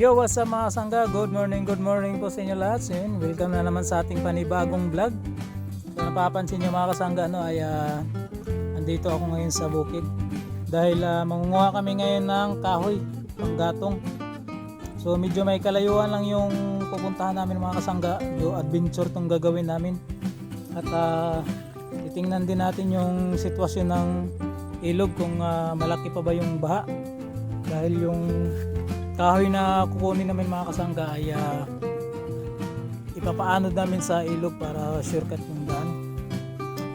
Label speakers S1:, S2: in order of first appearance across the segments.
S1: Yo, what's up mga sangga? Good morning, good morning po sa inyo lahat. So, welcome na naman sa ating panibagong vlog. So, napapansin nyo mga kasangga, no, ay ah, andito ako ngayon sa bukid. Dahil ah, mangunguha kami ngayon ng kahoy, panggatong. So, medyo may kalayuan lang yung pupuntahan namin mga kasangga. Yung adventure tong gagawin namin. At ah, titingnan din natin yung sitwasyon ng ilog kung ah, malaki pa ba yung baha. Dahil yung kahoy na kukunin namin mga kasangga ay ah, ipapaanod namin sa ilog para shortcut yung daan.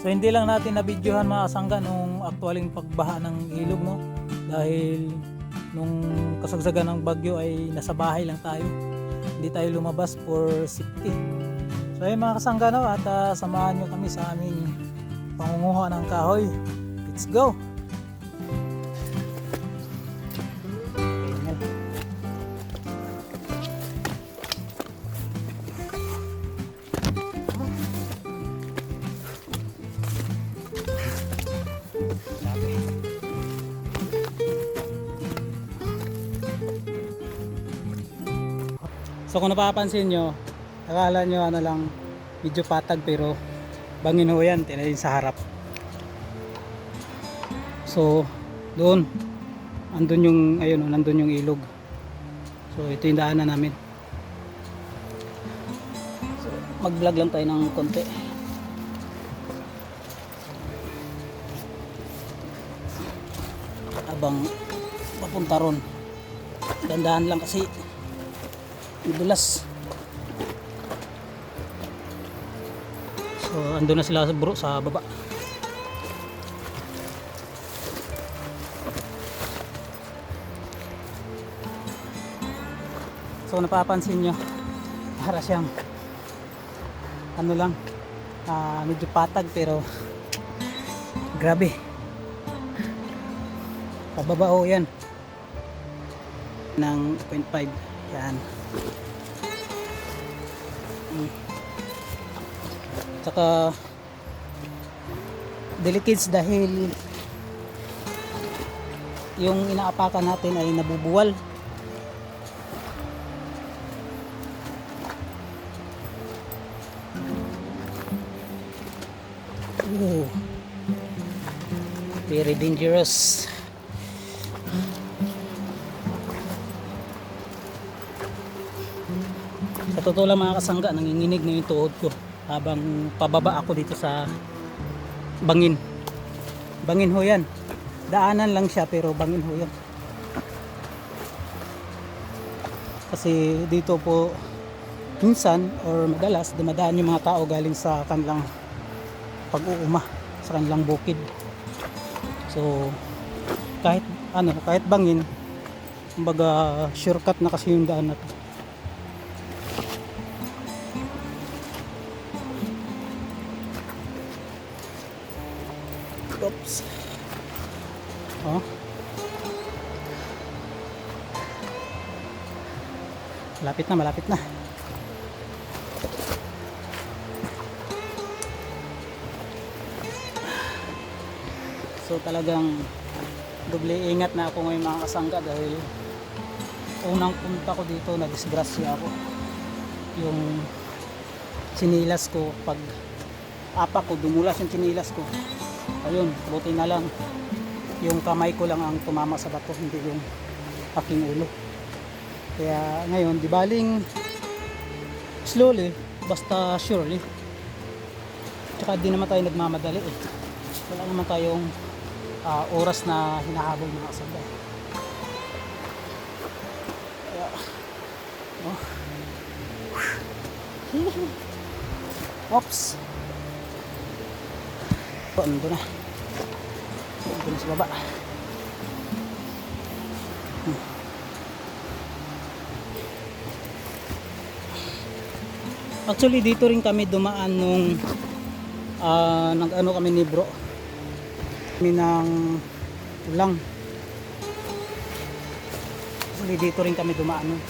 S1: So hindi lang natin nabidyohan mga kasangga nung aktualing pagbaha ng ilog no dahil nung kasagsagan ng bagyo ay nasa bahay lang tayo. Hindi tayo lumabas for safety. So ayun mga kasangga no at ah, samahan nyo kami sa aming pangunguha ng kahoy. Let's go! So kung napapansin nyo, akala nyo ano lang, medyo patag pero bangin ho yan, tinayin sa harap. So doon, andun yung, ayun o, nandun yung ilog. So ito yung daanan namin. So mag-vlog lang tayo ng konti. Abang papunta ron. Dandahan lang kasi Madulas. So, ando na sila sa bro sa baba. So, napapansin nyo, para siyang ano lang, ah, medyo patag pero grabe. Pababa ho yan ng 0.5 yan Tsaka delicates dahil yung inaapakan natin ay nabubuwal. Ooh. Very dangerous. Sa totoo lang mga kasangga, nanginginig na yung tuhod ko habang pababa ako dito sa bangin. Bangin ho yan. Daanan lang siya pero bangin ho yan. Kasi dito po minsan or madalas dumadaan yung mga tao galing sa kanilang pag-uuma sa kanilang bukid. So kahit ano, kahit bangin, kumbaga shortcut na kasi yung daan na to. Malapit na, malapit na. So talagang doble ingat na ako ngayon mga kasangga dahil unang punta ko dito na disgrasya ako. Yung sinilas ko pag apa ko dumulas yung sinilas ko ayun, buti na lang yung kamay ko lang ang tumama sa bato hindi yung aking ulo kaya ngayon di baling slowly basta surely tsaka di naman tayo nagmamadali eh wala naman tayong ah, oras na hinahabol mga kasabay kaya oh. Oops. Po, ando na. Ando na sa baba. Actually, dito rin kami dumaan nung ah, nag-ano kami ni bro. Kami ng ulang. Actually, dito rin kami dumaan nun.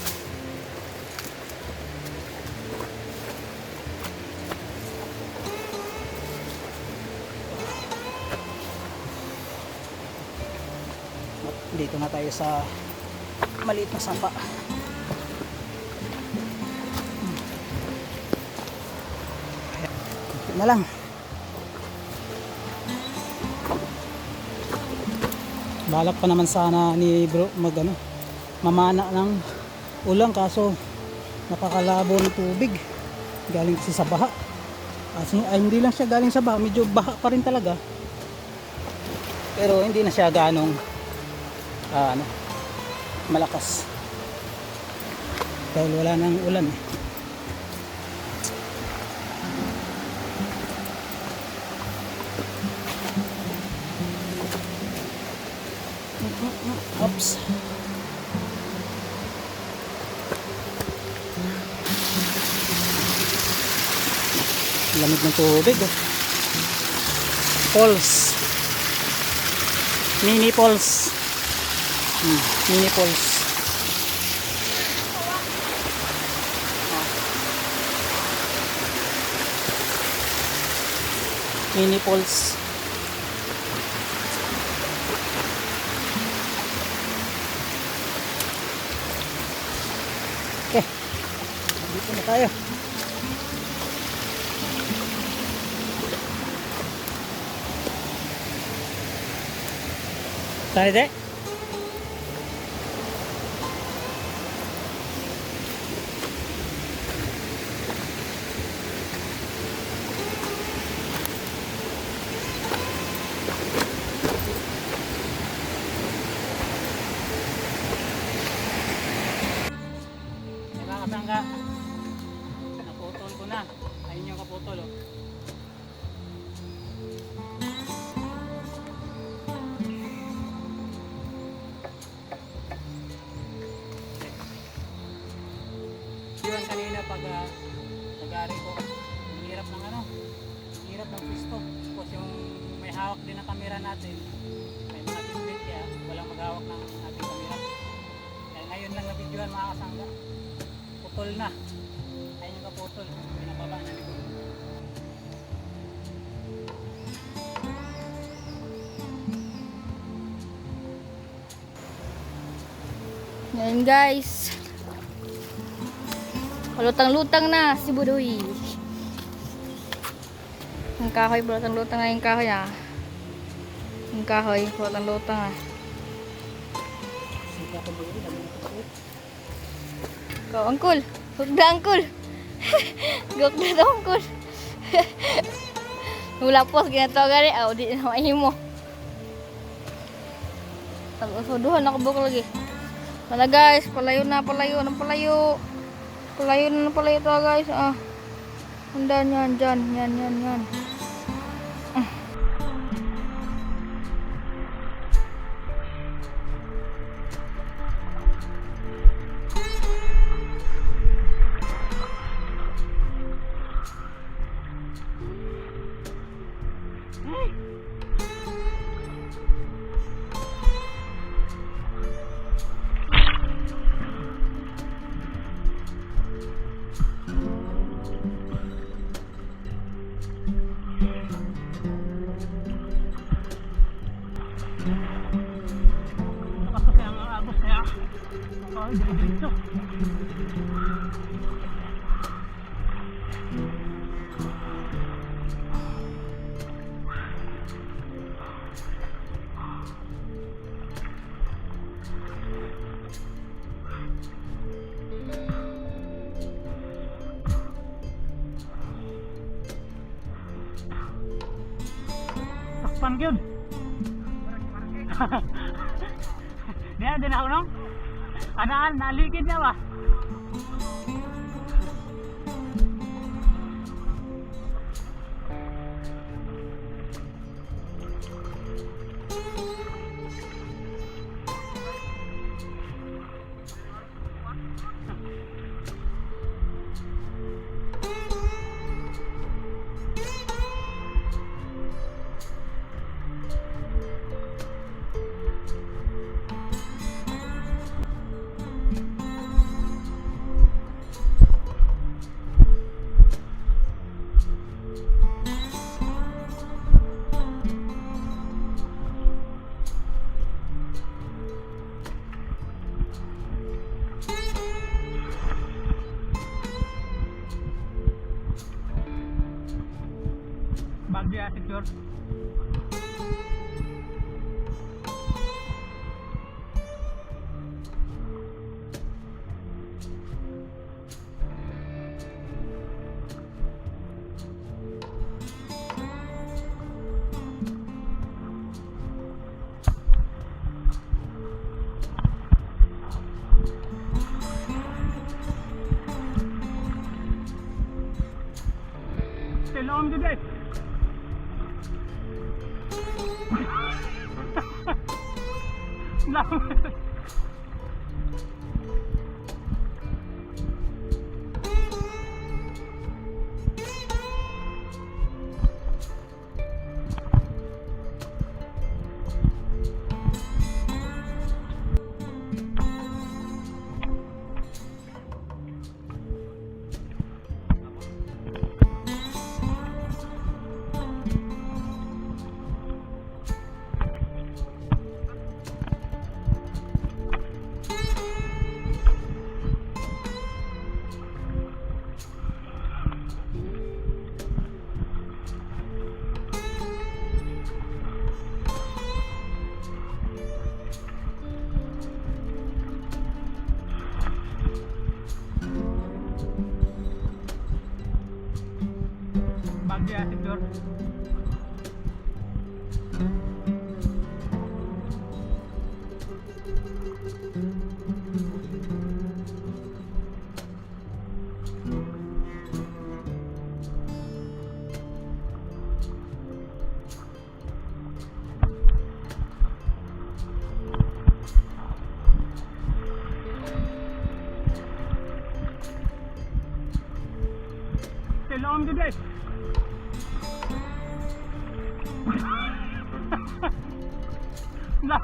S1: dito na tayo sa maliit na sapa na lang. Balak pa naman sana ni bro mag ano, mamana ng ulang kaso napakalabo ng tubig galing kasi sa baha. Kasi ay, hindi lang siya galing sa baha, medyo baha pa rin talaga. Pero hindi na siya ganong ah, ano, malakas. Dahil wala nang ulan eh. Lamig ng tubig oh. Falls. Mini falls. Hmm, mini falls. Mini falls. Tayo de. Pag uh, nag-ari ko, ang hirap ng ano, ang hirap ng pisto. Tapos yung may hawak din na camera natin, may mga display kaya walang maghawak ng ating camera. Kaya ngayon lang na-videoan mga kasangga. Putol na. Ayun yung kaputol. Pinababa na likod.
S2: Yan guys. Lutang-lutang na si Budoy. Ang kahoy, lutang-lutang na yung kahoy ah. Yung kahoy, lutang-lutang ah. Go, uncle. Huwag na, uncle. Gok na daw, uncle. Wala po, ginagawa gani. Ah, di na mahimo. Tag-usuduhan ako buk lagi. Mana guys, palayo na, palayo na, palayo. Palayo na, palayo to guys. Ah. Handa yan, dyan, yan, yan, yan.
S1: Lakas kasi ang agos kaya. Ay, diretso. Anaan, naligid na ba? Avcı Ertikör No.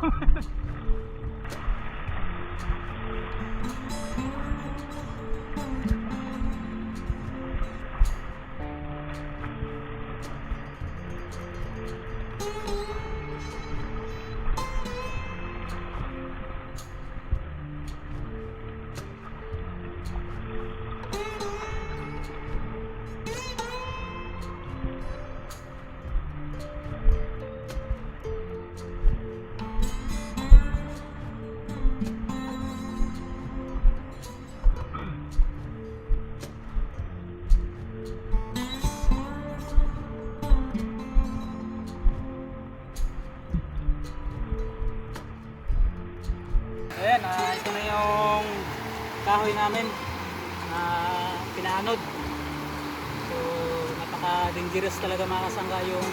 S1: Talaga mga kasangga yung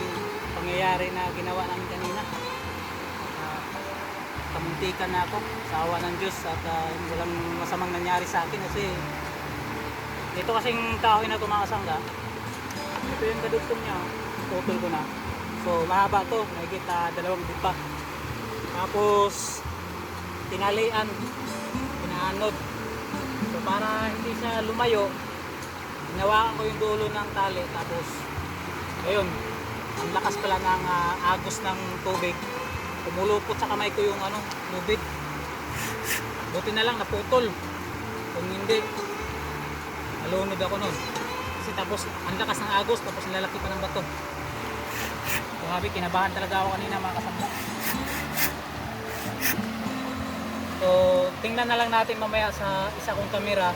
S1: pangyayari na ginawa namin kanina. Ah, kamuntikan na ako sa awa ng Diyos at ah, walang masamang nangyari sa akin kasi ito kasing kahoy na ito mga ito yung kadugtong niya putol ko na. So mahaba to nakikita dalawang dipa. Tapos tinalian pinaanod so para hindi siya lumayo ginawakan ko yung dulo ng tali tapos ayun ang lakas pala ng ah, agos ng tubig. Kumulupot sa kamay ko yung ano lubid buti na lang naputol. Kung hindi nalunod ako nun. Kasi tapos ang lakas ng agos tapos lalaki pa ng bato. Grabe kinabahan talaga ako kanina mga kasama. So, tingnan na lang natin mamaya sa isa kong kamera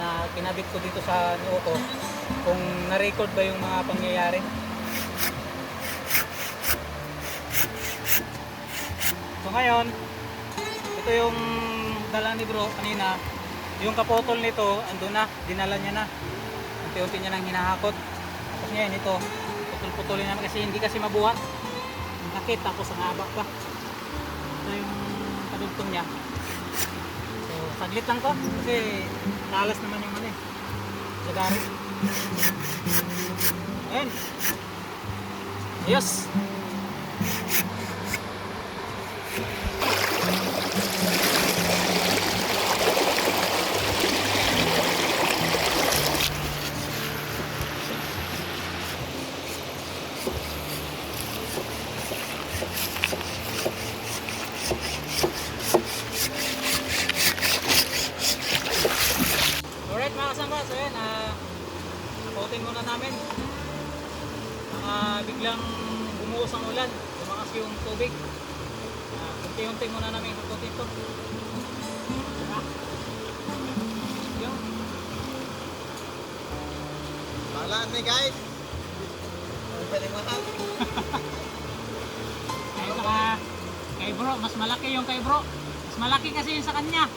S1: na kinabit ko dito sa noo ko kung na-record ba yung mga pangyayari. So ngayon, ito yung dala ni bro kanina. Yung kapotol nito, ando na, dinala niya na. Unti-unti niya nang hinahakot. Tapos ngayon ito, putol-putulin naman kasi hindi kasi mabuhat. Nakit, tapos ang haba pa. Ito yung kadugtong niya. So, saglit lang to kasi talas naman yung ano eh. Lagari. Ayun. Ayos. Alright mga kasama, so yan, ah, coating muna namin. baka biglang bumuhos ang ulan, lumakas yung tubig. Uh, unti-unti muna namin ikutin to. Diba? Yun.
S3: Balaan ni guys. Galing mahal.
S1: Kaya saka kay bro, mas malaki yung kay bro. Mas malaki kasi yung sa kanya.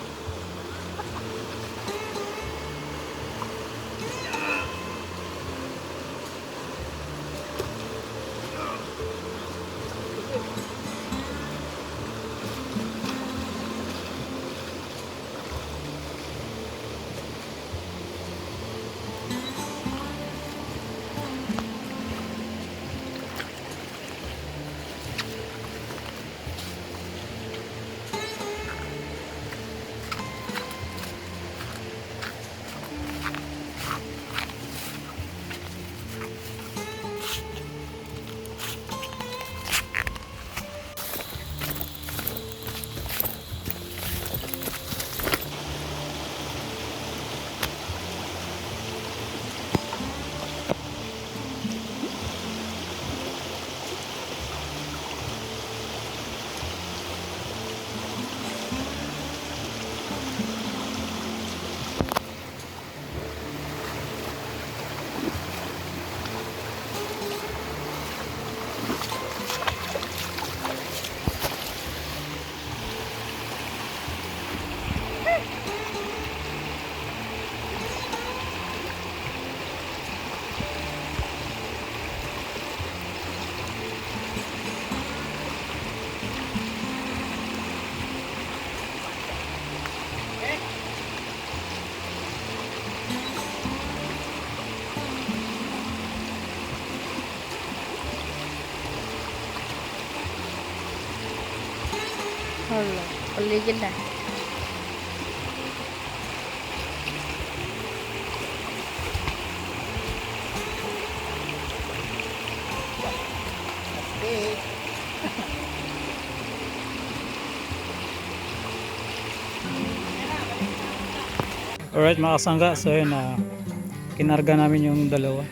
S3: Okay.
S1: Alright mga kasangga, so yun na kinarga namin yung dalawa.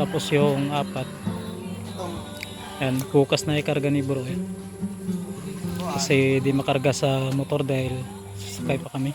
S1: Tapos yung apat. Yan, bukas na ikarga ni bro. eh. Kasi di makarga sa motor dahil sakay pa kami.